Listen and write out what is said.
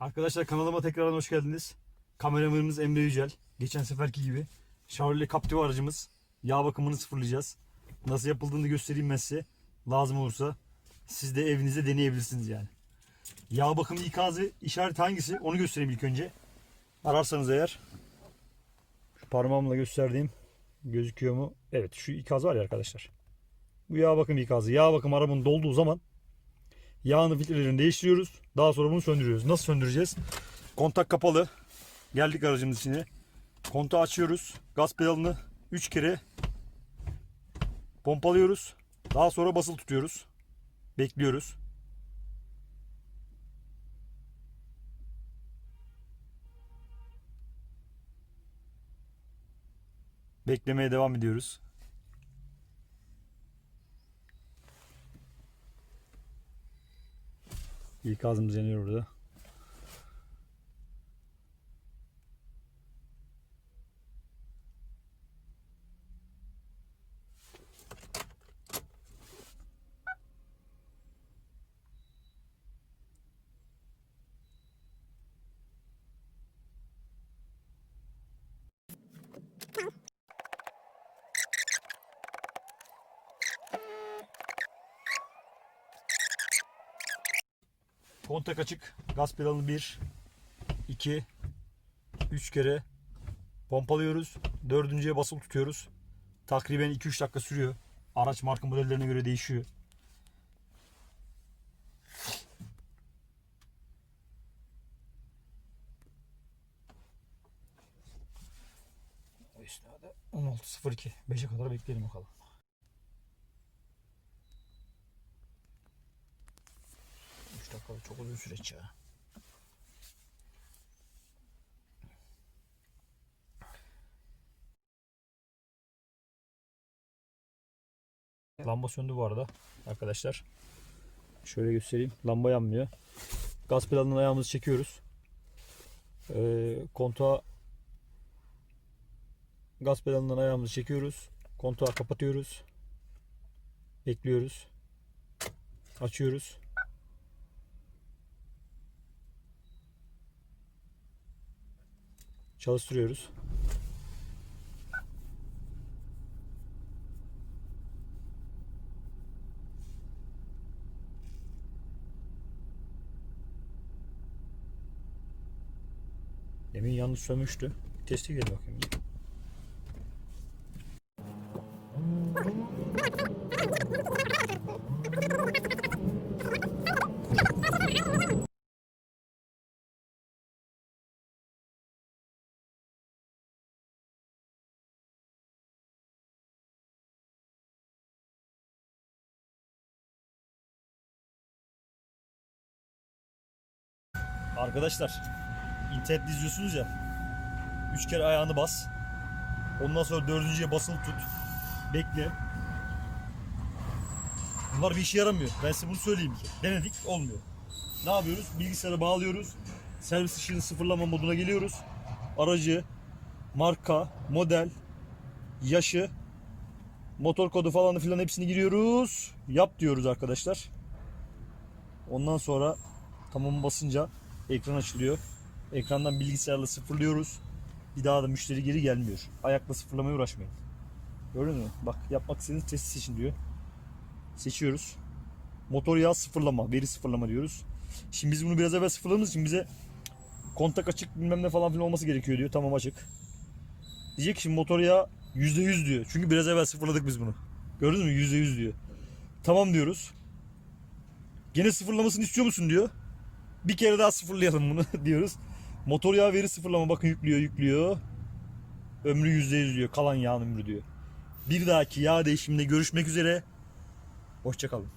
Arkadaşlar kanalıma tekrardan hoş geldiniz. Kameramanımız Emre Yücel. Geçen seferki gibi Chevrolet Captiva aracımız. Yağ bakımını sıfırlayacağız. Nasıl yapıldığını göstereyim ben size. Lazım olursa siz de evinizde deneyebilirsiniz yani. Yağ bakımı ikazı işareti hangisi onu göstereyim ilk önce. Ararsanız eğer. Şu parmağımla gösterdiğim gözüküyor mu? Evet şu ikaz var ya arkadaşlar. Bu yağ bakım ikazı. Yağ bakım arabanın dolduğu zaman Yağını filtrelerini değiştiriyoruz. Daha sonra bunu söndürüyoruz. Nasıl söndüreceğiz? Kontak kapalı. Geldik aracımız içine. Kontağı açıyoruz. Gaz pedalını 3 kere pompalıyoruz. Daha sonra basılı tutuyoruz. Bekliyoruz. Beklemeye devam ediyoruz. İlk ağzımız yanıyor burada. Kontak açık. Gaz pedalını 1, 2, 3 kere pompalıyoruz. Dördüncüye basılı tutuyoruz. Takriben 2-3 dakika sürüyor. Araç marka modellerine göre değişiyor. O esnada 16.02 5'e kadar bekleyelim bakalım. Dakika çok uzun süreç ya. Lamba söndü bu arada arkadaşlar. Şöyle göstereyim. Lamba yanmıyor. Gaz pedalından ayağımızı çekiyoruz. Ee, kontağı gaz pedalından ayağımızı çekiyoruz. Kontağı kapatıyoruz. Bekliyoruz. Açıyoruz. Çalıştırıyoruz. Demin yanlış sönmüştü. Testi gidelim bakayım. Arkadaşlar internette izliyorsunuz ya. Üç kere ayağını bas. Ondan sonra dördüncüye basılı tut. Bekle. Bunlar bir işe yaramıyor. Ben size bunu söyleyeyim ki. Denedik olmuyor. Ne yapıyoruz? Bilgisayara bağlıyoruz. Servis ışığını sıfırlama moduna geliyoruz. Aracı, marka, model, yaşı, motor kodu falan filan hepsini giriyoruz. Yap diyoruz arkadaşlar. Ondan sonra tamam basınca ekran açılıyor. Ekrandan bilgisayarla sıfırlıyoruz. Bir daha da müşteri geri gelmiyor. Ayakla sıfırlamaya uğraşmayın. Gördün mü? Bak yapmak istediğiniz testi seçin diyor. Seçiyoruz. Motor yağ sıfırlama, veri sıfırlama diyoruz. Şimdi biz bunu biraz evvel sıfırladığımız için bize kontak açık bilmem ne falan filan olması gerekiyor diyor. Tamam açık. Diyecek ki şimdi motor yağı %100 diyor. Çünkü biraz evvel sıfırladık biz bunu. Gördünüz mü? %100 diyor. Tamam diyoruz. Gene sıfırlamasını istiyor musun diyor. Bir kere daha sıfırlayalım bunu diyoruz. Motor yağı veri sıfırlama bakın yüklüyor yüklüyor. Ömrü %100 diyor. Kalan yağın ömrü diyor. Bir dahaki yağ değişiminde görüşmek üzere. Hoşçakalın.